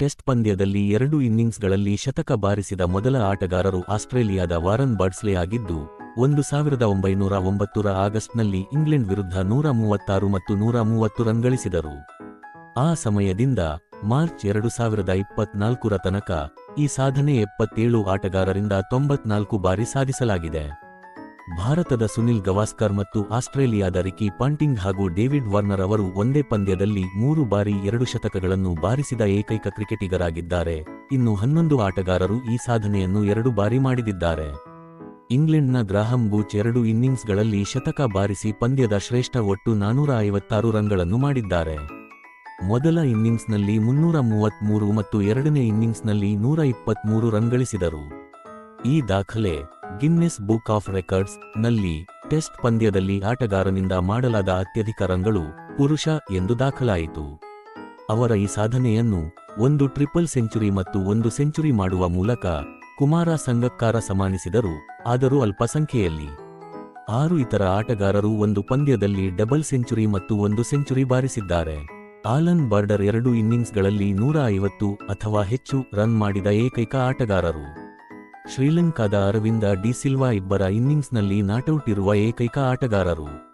Test ಪಂದ್ಯದಲ್ಲಿ ಎರಡು ಇನ್ನಿಂಗ್ಸ್ಗಳಲ್ಲಿ ಶತಕ ಬಾರಿಸಿದ ಮೊದಲ ಆಟಗಾರರು ಆಸ್ಟ್ರೇಲಿಯಾದ ವಾರನ್ ಬರ್ಡ್ಸ್ಲೆ ಆಗಿದ್ದು, ಒಂದು ಸಾವಿರದ ಒಂಬೈನೂರ ಒಂಬತ್ತರ ಆಗಸ್ಟ್ನಲ್ಲಿ ಇಂಗ್ಲೆಂಡ್ ವಿರುದ್ಧ ನೂರ ಮೂವತ್ತಾರು ಮತ್ತು ನೂರ ಮೂವತ್ತು ರನ್ ಗಳಿಸಿದರು. ಆ ಸಮಯದಿಂದ ಮಾರ್ಚ್ ಎರಡು ಸಾವಿರದ ಇಪ್ಪತ್ನಾಲ್ಕರ ತನಕ ಈ ಸಾಧನೆ ಎಪ್ಪತ್ತೇಳು ಆಟಗಾರರಿಂದ ತೊಂಬತ್ನಾಲ್ಕು ಬಾರಿ ಸಾಧಿಸಲಾಗಿದೆ. ಭಾರತದ ಸುನಿಲ್ ಗವಾಸ್ಕರ್ ಮತ್ತು ಆಸ್ಟ್ರೇಲಿಯಾದ ರಿಕಿ ಪಾಂಟಿಂಗ್ ಹಾಗೂ ಡೇವಿಡ್ ವಾರ್ನರ್ ಅವರು ಒಂದೇ ಪಂದ್ಯದಲ್ಲಿ ಮೂರು ಬಾರಿ ಎರಡು ಶತಕಗಳನ್ನು ಬಾರಿಸಿದ ಏಕೈಕ ಕ್ರಿಕೆಟಿಗರಾಗಿದ್ದಾರೆ. ಇನ್ನು ಹನ್ನೊಂದು ಆಟಗಾರರು ಈ ಸಾಧನೆಯನ್ನು ಎರಡು ಬಾರಿ ಮಾಡಿದಿದ್ದಾರೆ ಇಂಗ್ಲೆಂಡ್ನ ಗ್ರಾಹಂ ಬೂಚ್ ಎರಡು ಇನ್ನಿಂಗ್ಸ್ಗಳಲ್ಲಿ ಶತಕ ಬಾರಿಸಿ ಪಂದ್ಯದ ಶ್ರೇಷ್ಠ ಒಟ್ಟು ನಾನೂರ ಐವತ್ತಾರು ರನ್ಗಳನ್ನು ಮಾಡಿದ್ದಾರೆ. ಮೊದಲ ಇನ್ನಿಂಗ್ಸ್ನಲ್ಲಿ ಮುನ್ನೂರ ಮೂವತ್ಮೂರು ಮತ್ತು ಎರಡನೇ ಇನ್ನಿಂಗ್ಸ್ನಲ್ಲಿ ನೂರ ಇಪ್ಪತ್ಮೂರು ರನ್ ಗಳಿಸಿದರು. ಈ ದಾಖಲೆ ಗಿನ್ನೆಸ್ ಬುಕ್ ಆಫ್ ರೆಕಾರ್ಡ್ಸ್ನಲ್ಲಿ ಟೆಸ್ಟ್ ಪಂದ್ಯದಲ್ಲಿ ಆಟಗಾರನಿಂದ ಮಾಡಲಾದ ಅತ್ಯಧಿಕ ರನ್ಗಳು ಪುರುಷ ಎಂದು ದಾಖಲಾಯಿತು. ಅವರ ಈ ಸಾಧನೆಯನ್ನು ಒಂದು ಟ್ರಿಪಲ್ ಸೆಂಚುರಿ ಮತ್ತು ಒಂದು ಸೆಂಚುರಿ ಮಾಡುವ ಮೂಲಕ ಕುಮಾರ ಸಂಗಕ್ಕಾರ ಸಮಾನಿಸಿದರು, ಆದರೂ ಅಲ್ಪಸಂಖ್ಯೆಯಲ್ಲಿ. ಆರು ಇತರ ಆಟಗಾರರು ಒಂದು ಪಂದ್ಯದಲ್ಲಿ ಡಬಲ್ ಸೆಂಚುರಿ ಮತ್ತು ಒಂದು ಸೆಂಚುರಿ ಬಾರಿಸಿದ್ದಾರೆ. ಆಲನ್ ಬರ್ಡರ್ ಎರಡು ಇನ್ನಿಂಗ್ಸ್ಗಳಲ್ಲಿ ನೂರ ಐವತ್ತು ಅಥವಾ ಹೆಚ್ಚು ರನ್ ಮಾಡಿದ ಏಕೈಕ ಆಟಗಾರರು. ಶ್ರೀಲಂಕಾದ ಅರವಿಂದ ಡಿ ಸಿಲ್ವಾ ಇಬ್ಬರ ಇನ್ನಿಂಗ್ಸ್ನಲ್ಲಿ ನಾಟೌಟ್ ಇರುವ ಏಕೈಕ ಆಟಗಾರರು.